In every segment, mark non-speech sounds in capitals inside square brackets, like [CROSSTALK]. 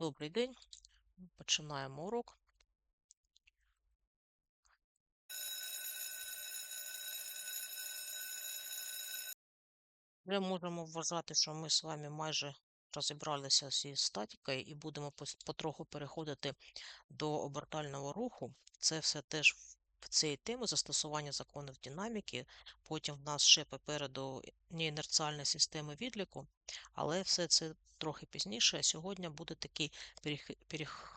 Добрий день. Починаємо урок. Вже можемо вважати, що ми з вами майже розібралися зі статікою і будемо потроху переходити до обертального руху. Це все теж в цій темі застосування законів динаміки. Потім в нас ще попереду неінерціальні системи відліку, але все це трохи пізніше. А сьогодні буде такий перех... перех...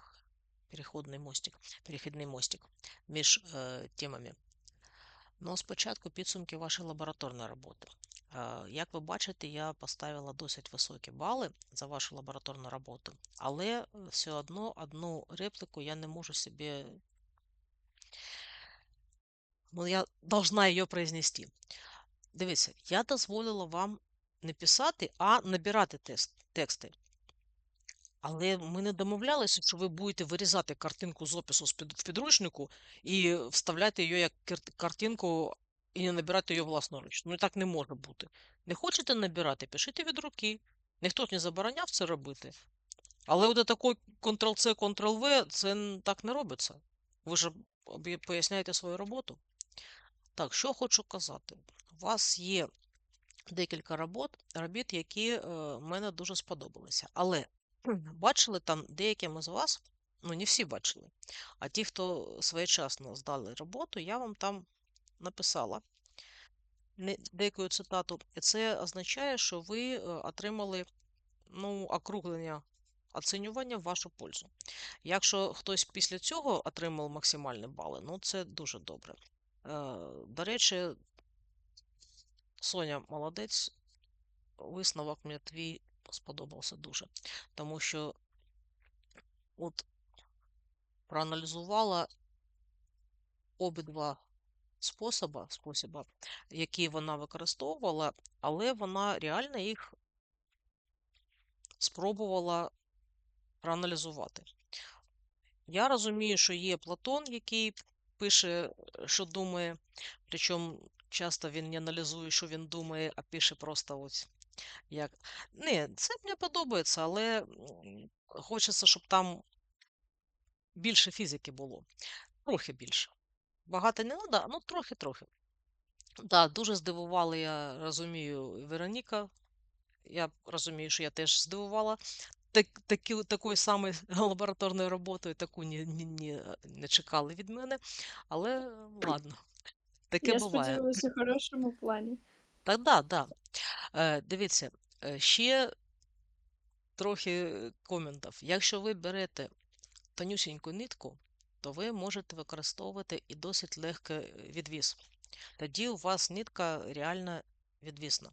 переходний мостик, перехідний мостик між е, темами. Ну, спочатку підсумки вашої лабораторної роботи. Е, Як ви бачите, я поставила досить високі бали за вашу лабораторну роботу, але е, все одно одну репліку я не можу собі. Ну, я должна її произнести. Дивіться, я дозволила вам не писати, а набирати тест, тексти. Але ми не домовлялися, що ви будете вирізати картинку з опису в підручнику і вставляти її як картинку і не набирати її власноруч. Ну, так не може бути. Не хочете набирати, пишіть від руки. Ніхто ж не забороняв це робити. Але от такий Ctrl-C, Ctrl-V, це так не робиться. Ви ж поясняєте свою роботу. Так, що хочу казати. У вас є декілька робот, робіт, які е, мене дуже сподобалися. Але [CLEARS THROAT] бачили там деякими з вас, ну не всі бачили, а ті, хто своєчасно здали роботу, я вам там написала деяку цитату. І це означає, що ви е, отримали ну, округлення оцінювання в вашу пользу. Якщо хтось після цього отримав максимальні бали, ну це дуже добре. Е, До речі, Соня молодець, висновок мені твій сподобався дуже. Тому що от проаналізувала обидва способи, способи, які вона використовувала, але вона реально їх спробувала проаналізувати. Я розумію, що є Платон, який пише, що думає, причому часто він не аналізує, що він думає, а пише просто ось як. Не, це мені подобається, але хочеться, щоб там більше фізики було. Трохи більше. Багато не треба, ну трохи-трохи. Да, дуже здивувала, я розумію, Вероніка. Я розумію, що я теж здивувала так, такі, такою самою [LAUGHS] лабораторною роботою, таку не, не, не, не чекали від мене. Але ладно, таке Я буває. сподіваюся, в хорошому плані. Так, да, да. Е, дивіться, е, ще трохи коментів. Якщо ви берете тонюсіньку нитку, то ви можете використовувати і досить легкий відвіз. Тоді у вас нитка реально відвісна.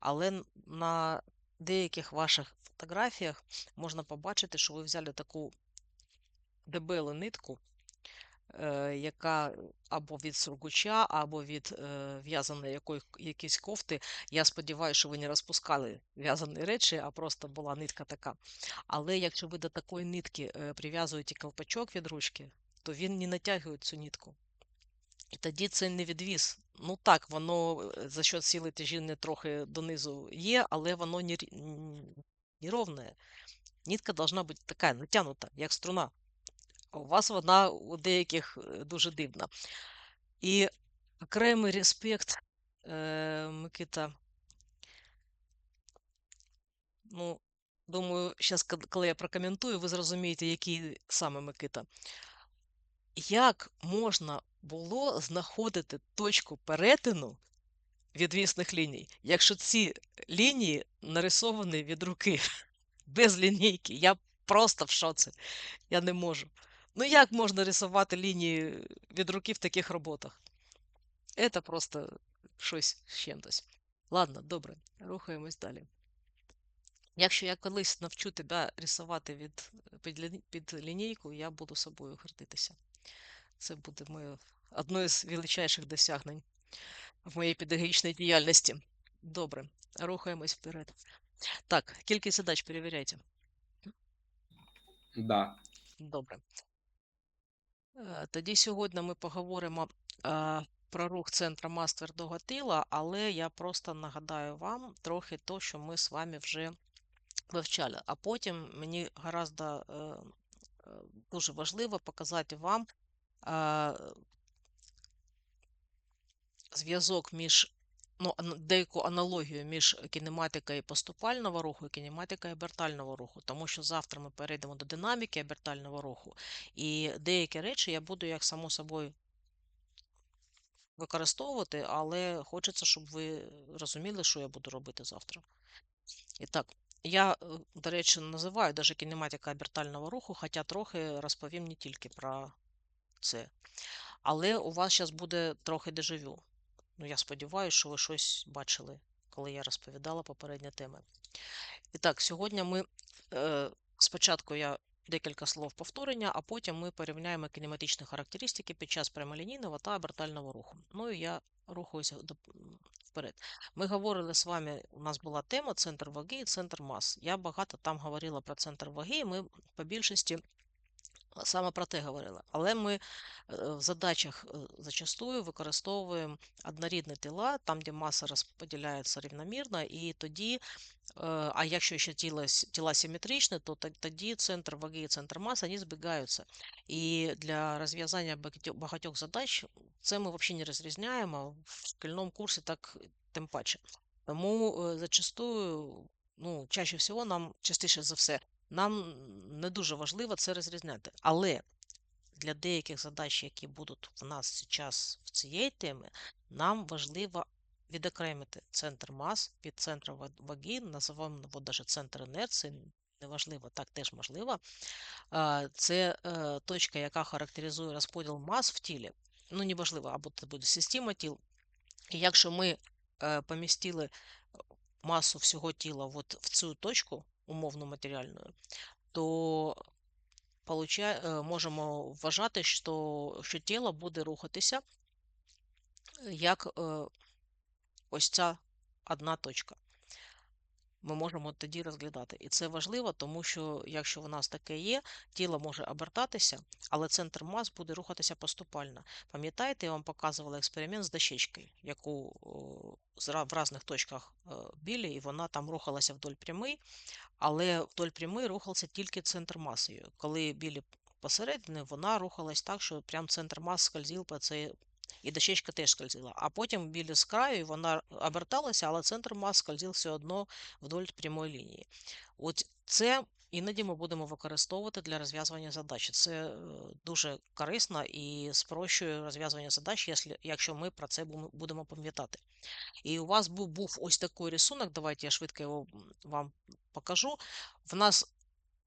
Але на деяких ваших фотографіях можна побачити, що ви взяли таку дебелу нитку, е, яка або від сургуча, або від е, в'язаної якої, якоїсь кофти. Я сподіваюся, що ви не розпускали в'язані речі, а просто була нитка така. Але якщо ви до такої нитки е, прив'язуєте ковпачок від ручки, то він не натягує цю нитку. І тоді це не відвіз. Ну так, воно е, за счет сили тяжіння трохи донизу є, але воно не, не ровне. Нитка должна бути така натягнута, як струна. А у вас вона у деяких е, дуже дивна. І окремий респект, е, Микита. Ну, думаю, зараз, коли я прокоментую, ви зрозумієте, який саме Микита. Як можна було знаходити точку перетину відвісних ліній, якщо ці лінії нарисовані від руки [LAUGHS] без лінійки? Я просто в шоці. Я не можу. Ну як можна рисувати лінії від руки в таких роботах? Це просто щось з чимось. Ладно, добре, рухаємось далі. Якщо я колись навчу тебе рисувати від, під, під лінійку, я буду собою гордитися. Це буде моє одне з величайших досягнень в моїй педагогічній діяльності. Добре, рухаємось вперед. Так, кількість задач перевіряйте. Да. Добре. Е, Тоді сьогодні ми поговоримо е, про рух центра мас твердого тіла, але я просто нагадаю вам трохи то, що ми з вами вже вивчали. А потім мені гораздо е, дуже важливо показати вам зв'язок між ну, деяку аналогію між кінематикою поступального руху і кінематикою обертального руху, тому що завтра ми перейдемо до динаміки обертального руху, і деякі речі я буду як само собою використовувати, але хочеться, щоб ви розуміли, що я буду робити завтра. І так, я, е, до речі, називаю даже кінематика обертального руху, хоча трохи розповім не тільки про це. Але у вас зараз буде трохи дежавю. Ну, я сподіваюся, що ви щось бачили, коли я розповідала попередні теми. І так, сьогодні ми е, спочатку я декілька слов повторення, а потім ми порівняємо кінематичні характеристики під час прямолінійного та обертального руху. Ну і я рухаюся вперед. Ми говорили з вами, у нас була тема центр ваги і центр мас. Я багато там говорила про центр ваги, і ми по більшості саме про те говорили. Але ми е, в задачах е, зачастую використовуємо однорідні тила, там, де маса розподіляється рівномірно, і тоді, е, а якщо ще тіла, тіла симетричні, то тоді центр ваги і центр маси вони збігаються. І для розв'язання багатьох, задач це ми взагалі не розрізняємо. В шкільному курсі так тим паче. Тому зачастую, ну, чаще всього нам, частіше за все, нам не дуже важливо це розрізняти. Але для деяких задач, які будуть в нас зараз в цієї теми, нам важливо відокремити центр мас від центру ва- ваги, називаємо його навіть центр інерції, неважливо, так теж можливо. Це е, точка, яка характеризує розподіл мас в тілі. Ну, неважливо, або це буде система тіл. І якщо ми е, помістили масу всього тіла от в цю точку, умовно матеріальною, то получа... е, можемо вважати, що, що тіло буде рухатися як е, ось ця одна точка. Ми можемо тоді розглядати. І це важливо, тому що якщо в нас таке є, тіло може обертатися, але центр мас буде рухатися поступально. Пам'ятаєте, я вам показувала експеримент з дощечкою, яку в різних точках е, білі, і вона там рухалася вдоль прямий, але вдоль прямий рухався тільки центр маси. Коли білі посередині, вона рухалась так, що прям центр мас скользив по цей. І дощечка теж скользила. А потім білі з краю, вона оберталася, але центр мас скользив все одно вдоль прямої лінії. От це іноді ми будемо використовувати для розв'язування задач. Це е, дуже корисно і спрощує розв'язування задач, якщо- ми про це будемо пам'ятати. І у вас був, ось такий рисунок, давайте я швидко його вам покажу. В нас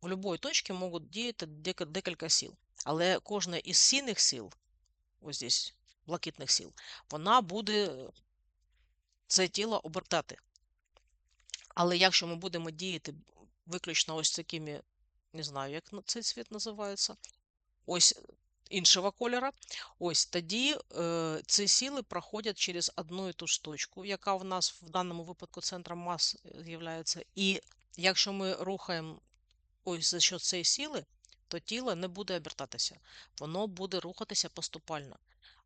в будь-якій точці можуть діяти декілька сил, але кожна із сильних сил, ось здесь, блакитних сил, вона буде е, це тіло обертати. Але якщо ми будемо діяти виключно ось такими, не знаю, як цей цвіт називається, ось іншого кольора, ось тоді е, ці сили проходять через одну і ту ж точку, яка в нас в даному випадку центром мас з'являється. І якщо ми рухаємо ось за що цієї сили, то тіло не буде обертатися, воно буде рухатися поступально.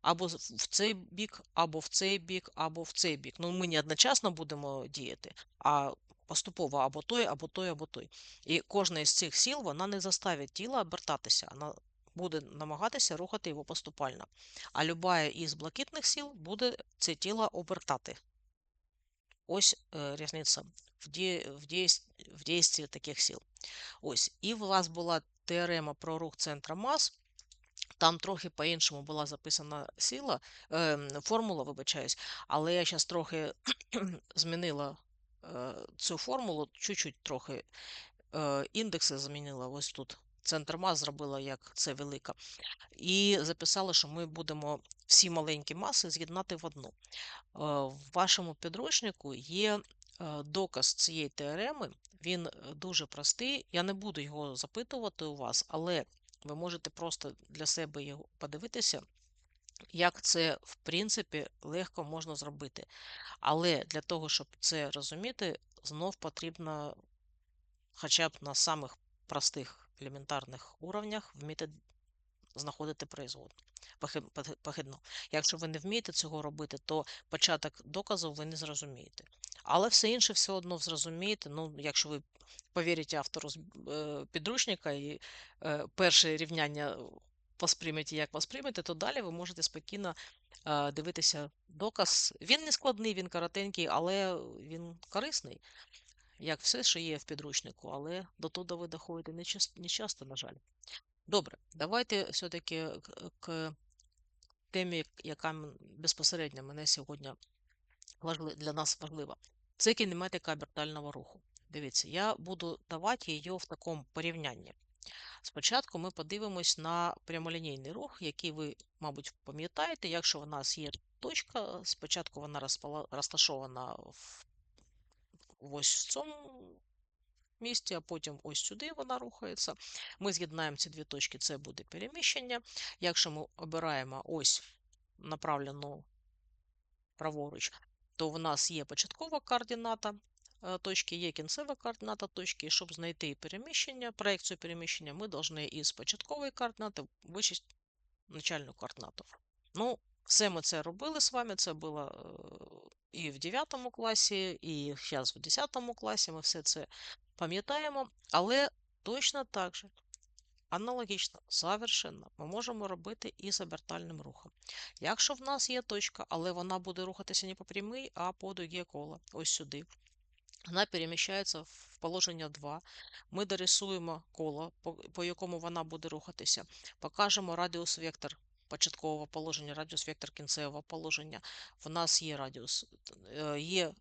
Або в цей бік, або в цей бік, або в цей бік. Ну, ми не одночасно будемо діяти, а поступово або той, або той, або той. І кожна із цих сил вона не заставить тіло обертатися, вона буде намагатися рухати його поступально. А любая із блакитних сил буде це тіло обертати. Ось е, різниця в, ді... в, дійс... в дійстві таких сил. Ось, і у вас була теорема про рух центра мас. Там трохи по-іншому була записана сила, е, формула, вибачаюсь, але я зараз трохи [CLEARS THROAT] змінила е, цю формулу, чуть-чуть трохи е, індекси змінила. Ось тут центр мас зробила як це велика. І записала, що ми будемо всі маленькі маси з'єднати в одну. Е, В вашому підручнику є е, доказ цієї теореми. Він е, дуже простий. Я не буду його запитувати у вас, але ви можете просто для себе його подивитися, як це в принципі легко можна зробити. Але для того, щоб це розуміти, знов потрібно хоча б на самих простих елементарних уровнях вміти знаходити производну похідну. Якщо ви не вмієте цього робити, то початок доказу ви не зрозумієте. Але все інше все одно зрозумієте. Ну, якщо ви повірите автору е, підручника і е, перше рівняння восприймете, як восприймете, то далі ви можете спокійно е, дивитися доказ. Він не складний, він коротенький, але він корисний, як все, що є в підручнику, але до того ви доходите не часто, на жаль. Добре, давайте все-таки к темі, яка безпосередньо мене сьогодні для нас важлива. Це кінематика обертального руху. Дивіться, я буду давати її в такому порівнянні. Спочатку ми подивимось на прямолінійний рух, який ви, мабуть, пам'ятаєте. Якщо в нас є точка, спочатку вона розташована в, ось в цьому місці, а потім ось сюди вона рухається. Ми з'єднаємо ці дві точки, це буде переміщення. Якщо ми обираємо ось направлену праворуч, то в нас є початкова координата е, точки, є кінцева координата точки, і щоб знайти переміщення, проекцію переміщення, ми повинні із початкової координати вичислити начальну координату. Ну, все ми це робили з вами, це було е, і в 9 класі, і зараз в 10 класі, ми все це пам'ятаємо, але точно так же Аналогічно, совершенно, ми можемо робити і з обертальним рухом. Якщо в нас є точка, але вона буде рухатися не по прямій, а по дуге кола, ось сюди. Вона переміщається в положення 2. Ми дорисуємо коло, по, по якому вона буде рухатися. Покажемо радіус вектор початкового положення, радіус вектор кінцевого положення. В нас є радіус, е, є е,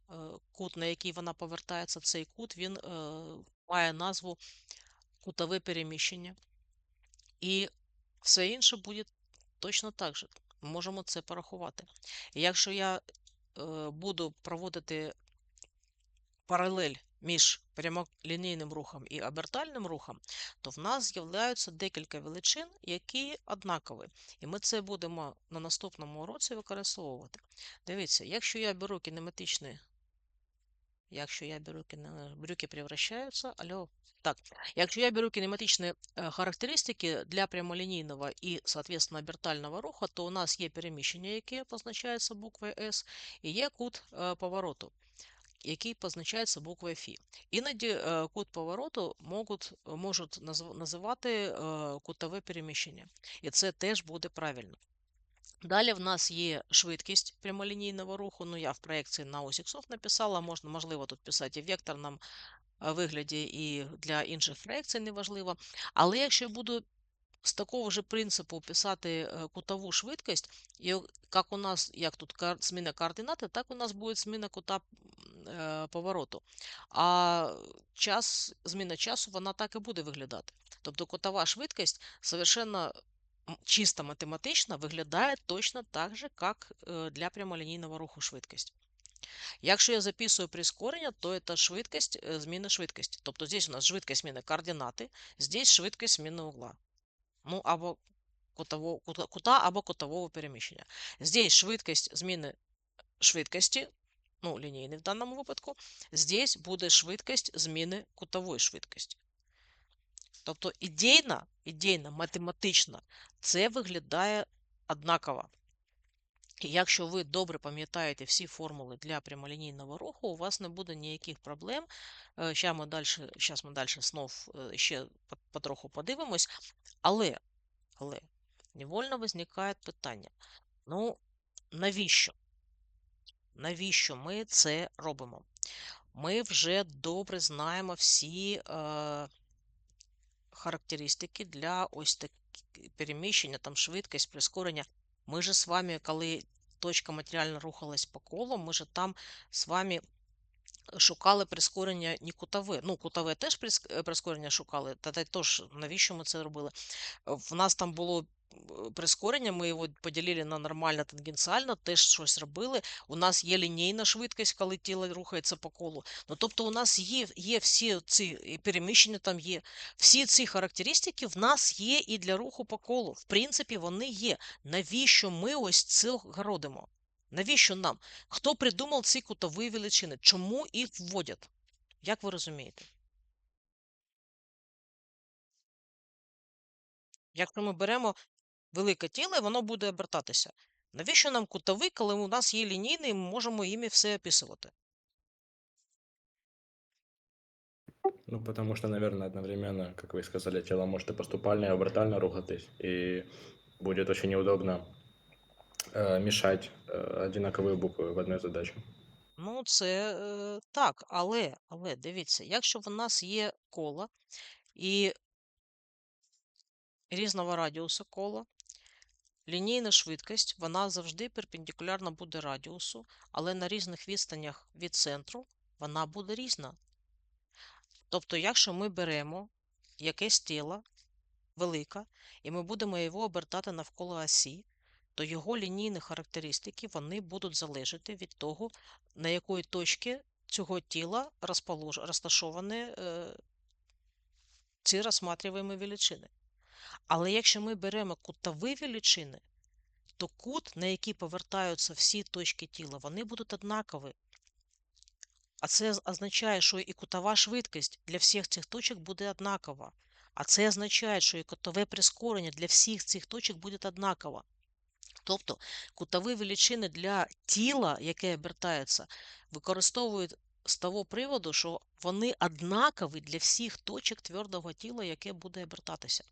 кут, на який вона повертається. Цей кут він е, має назву кутове переміщення. І все інше буде точно так же. Можемо це порахувати. Якщо я е, буду проводити паралель між прямолінійним рухом і обертальним рухом, то в нас з'являються декілька величин, які однакові. І ми це будемо на наступному уроці використовувати. Дивіться, якщо я беру кінематичний Якщо я беру брюки превращаются, алло. Так, якщо я беру кинематичні е, характеристики для прямолінійного і, соответственно, обертального руху, то у нас є переміщення, яке позначається буквою S, і є кут е, повороту, який позначається буквою Фі. Іноді е, кут повороту можуть, можуть називати е, кутове переміщення, і це теж буде правильно. Далі в нас є швидкість прямолінійного руху. Ну, я в проекції на ось іксов написала, можна, можливо, тут писати і в векторному е, вигляді, і для інших проекцій неважливо. Але якщо я буду з такого ж принципу писати е, кутову швидкість, і як у нас, як тут зміна координати, так у нас буде зміна кута е, повороту. А час, зміна часу, вона так і буде виглядати. Тобто кутова швидкість совершенно чисто математично виглядає точно так же, як е, для прямолінійного руху швидкість. Якщо я записую прискорення, то це швидкість зміни швидкості. Тобто здесь у нас швидкість зміни координати, здесь швидкість зміни угла. Ну, або кутово, кута, кута або кутового переміщення. Здесь швидкість зміни швидкості, ну, лінійний в даному випадку, здесь буде швидкість зміни кутової швидкості. Тобто ідейно, ідейно, математично це виглядає однаково. І якщо ви добре пам'ятаєте всі формули для прямолінійного руху, у вас не буде ніяких проблем. Зараз ми далі, щас ми далі знов е, ще потроху подивимось. Але, але невольно виникає питання: ну, навіщо? Навіщо ми це робимо? Ми вже добре знаємо всі е, характеристики для ось такі переміщення, там швидкість, прискорення. Ми же з вами, коли точка матеріально рухалась по колу, ми же там з вами шукали прискорення не кутове. Ну, кутове теж прискорення шукали. Та теж навіщо ми це робили? В нас там було прискорення, ми його поділили на нормально тангенціально, теж щось робили. У нас є лінійна швидкість, коли тіло рухається по колу. Ну, тобто у нас є, є всі ці переміщення там є. Всі ці характеристики в нас є і для руху по колу. В принципі, вони є. Навіщо ми ось це городимо? Навіщо нам? Хто придумав ці кутові величини? Чому їх вводять? Як ви розумієте? Якщо ми беремо велике тіло, і воно буде обертатися. Навіщо нам кутовий, коли у нас є лінійний, і ми можемо іми все описувати? Ну, потому что, наверное, одновременно, как вы сказали, тело может и поступально, и обертально рухатись, и будет очень неудобно э, мешать э, одинаковые буквы в одной задаче. Ну, це е, так, але, але дивіться, якщо в нас є коло і різного радіусу кола, лінійна швидкість, вона завжди перпендикулярна буде радіусу, але на різних відстанях від центру вона буде різна. Тобто, якщо ми беремо якесь тіло велике, і ми будемо його обертати навколо осі, то його лінійні характеристики вони будуть залежати від того, на якої точці цього тіла розташовані е, ці розсматриваємо величини. Але якщо ми беремо кутові величини, то кут, на який повертаються всі точки тіла, вони будуть однакові. А це означає, що і кутова швидкість для всіх цих точок буде однакова. А це означає, що і кутове прискорення для всіх цих точок буде однаково. Тобто кутові величини для тіла, яке обертається, використовують з того приводу, що вони однакові для всіх точок твердого тіла, яке буде обертатися.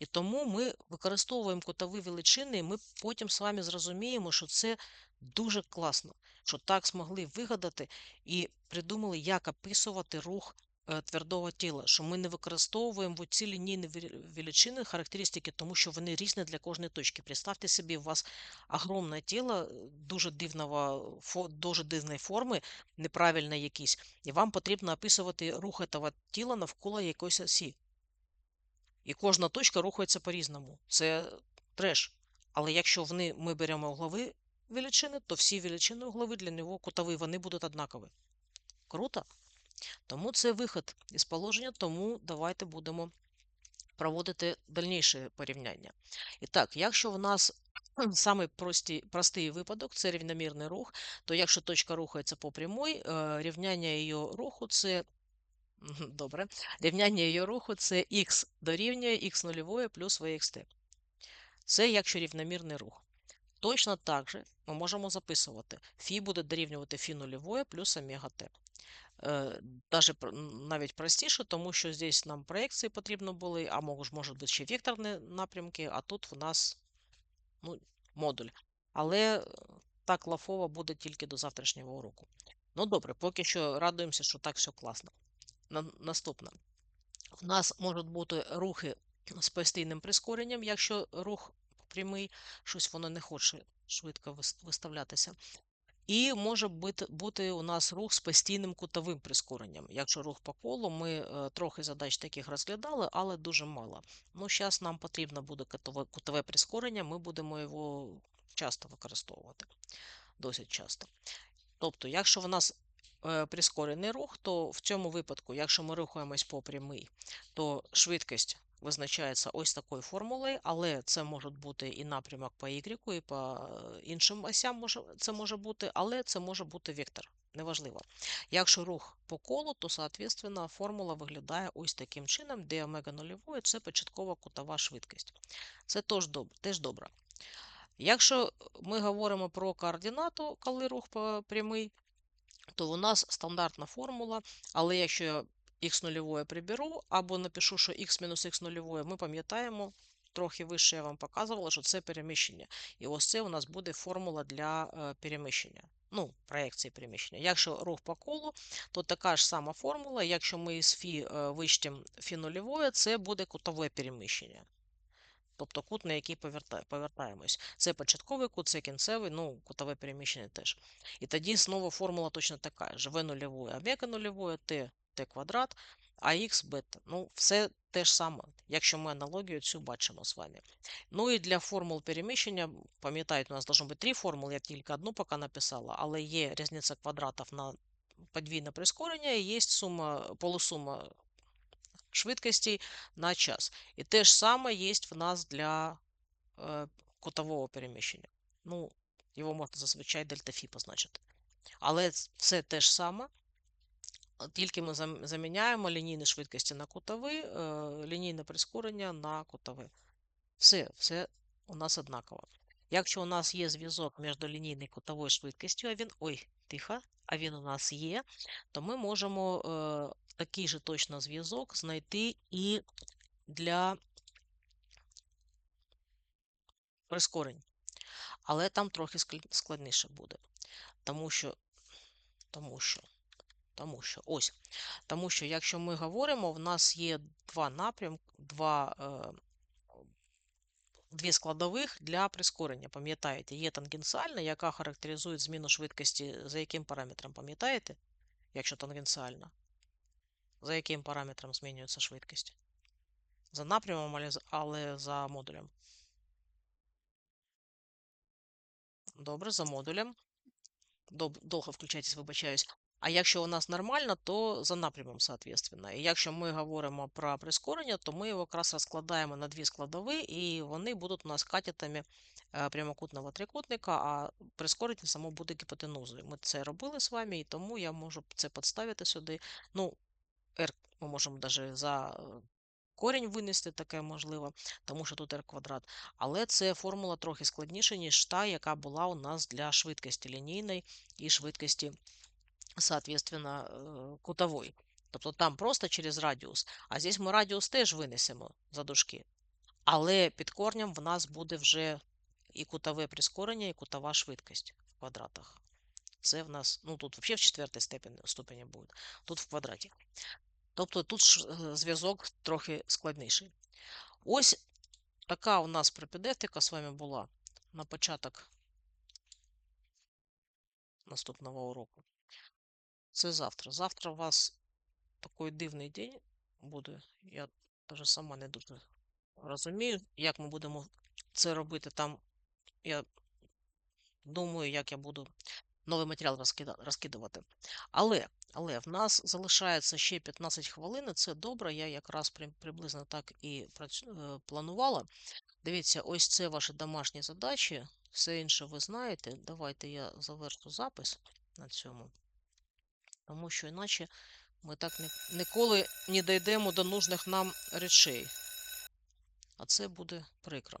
І тому ми використовуємо кутові величини, і ми потім з вами зрозуміємо, що це дуже класно, що так змогли вигадати і придумали, як описувати рух е, твердого тіла, що ми не використовуємо ці лінійні величини, характеристики, тому що вони різні для кожної точки. Представте собі, у вас огромне тіло е, дуже дивного, дуже дивної форми, неправильне якісь, і вам потрібно описувати рух цього тіла навколо якоїсь осі. І кожна точка рухається по-різному. Це треш. Але якщо вони, ми беремо углові величини, то всі величини углові для нього кутові, вони будуть однакові. Круто? Тому це вихід із положення, тому давайте будемо проводити дальніше порівняння. І так, якщо в нас [CLEARS THROAT] самий простий, простий випадок це рівномірний рух, то якщо точка рухається по прямой, е, рівняння її руху це Добре. Рівняння її руху це х дорівнює х нульової плюс vxt. Це якщо рівномірний рух. Точно так же ми можемо записувати. Фі буде дорівнювати фі нульової плюс омега t. Е, даже навіть простіше, тому що здесь нам проекції потрібно були, а може, може бути ще векторні напрямки, а тут в нас ну, модуль. Але е, так лафово буде тільки до завтрашнього уроку. Ну добре, поки що радуємося, що так все класно. На- Наступне. У нас можуть бути рухи з постійним прискоренням, якщо рух прямий, щось воно не хоче швидко виставлятися. І може бути, у нас рух з постійним кутовим прискоренням. Якщо рух по колу, ми е, трохи задач таких розглядали, але дуже мало. Ну, зараз нам потрібно буде кутове, прискорення, ми будемо його часто використовувати, досить часто. Тобто, якщо в нас прискорений рух, то в цьому випадку, якщо ми рухаємось по прямій, то швидкість визначається ось такою формулою, але це може бути і напрямок по Y, і по е, іншим осям може, це може бути, але це може бути вектор. Неважливо. Якщо рух по колу, то, соответственно, формула виглядає ось таким чином, де омега нульової – це початкова кутова швидкість. Це. Теж добре. Якщо ми говоримо про координату, коли рух прямий, то у нас стандартна формула, але якщо я х нульове приберу, або напишу, що х мінус х нульове, ми пам'ятаємо, трохи вище я вам показувала, що це переміщення. І ось це у нас буде формула для е, переміщення. Ну, проекції переміщення. Якщо рух по колу, то така ж сама формула. Якщо ми із фі е, вичтемо фі нульове, це буде кутове переміщення. Тобто кут, на який поверта- повертаємось. Це початковий кут, це кінцевий, ну, кутове переміщення теж. І тоді знову формула точно така ж. В нульове, омега нульове, t, t квадрат, а х бета. Ну, все те ж саме, якщо ми аналогію цю бачимо з вами. Ну і для формул переміщення, пам'ятаєте, у нас должно бути три формули, я тільки одну поки написала, але є різниця квадратів на подвійне прискорення і є сума, полусума швидкостей на час. І те ж саме є в нас для е, кутового переміщення. Ну, його можна зазвичай дельта фі позначити. Але ц- все те ж саме, тільки ми заміняємо лінійні швидкості на кутові, е, лінійне прискорення на кутове. Все, все у нас однаково. Якщо у нас є зв'язок між лінійною і кутовою швидкістю, а він. Ой, тихо. А він у нас є, то ми можемо е, такий же точно зв'язок знайти і для прискорень. Але там трохи складніше буде. Тому що, тому що, тому що, ось. Тому що, якщо ми говоримо, в нас є два напрямки, два, е, дві складових для прискорення. Пам'ятаєте, є тангенціальна, яка характеризує зміну швидкості за яким параметром, пам'ятаєте? Якщо тангенціальна. За яким параметром змінюється швидкість? За напрямом, але, за модулем. Добре, за модулем. Довго включайтесь, вибачаюсь. А якщо у нас нормально, то за напрямом, соответственно. І якщо ми говоримо про прискорення, то ми його якраз розкладаємо на дві складові, і вони будуть у нас катетами е, прямокутного трикутника, а прискорення само буде гіпотенузою. Ми це робили з вами, і тому я можу це підставити сюди. Ну, r ми можемо навіть за е, корінь винести, таке можливо, тому що тут r квадрат. Але це формула трохи складніша, ніж та, яка була у нас для швидкості лінійної і швидкості, соответственно, е, кутової. Тобто там просто через радіус. А здесь ми радіус теж винесемо за дужки. Але під корнем в нас буде вже і кутове прискорення, і кутова швидкість в квадратах. Це в нас, ну тут взагалі в четвертій степені, ступені буде, тут в квадраті. Тобто тут е, зв'язок трохи складніший. Ось така у нас пропедевтика з вами була на початок наступного уроку. Це завтра. Завтра у вас такий дивний день буде. Я даже сама не дуже розумію, як ми будемо це робити. Там я думаю, як я буду новий матеріал розкида- розкидувати. Але, але в нас залишається ще 15 хвилин, це добре. Я якраз приблизно так і е, планувала. Дивіться, ось це ваші домашні задачі. Все інше ви знаєте. Давайте я завершу запис на цьому. Тому що іначе ми так ніколи не дійдемо до нужних нам речей. А це буде прикро.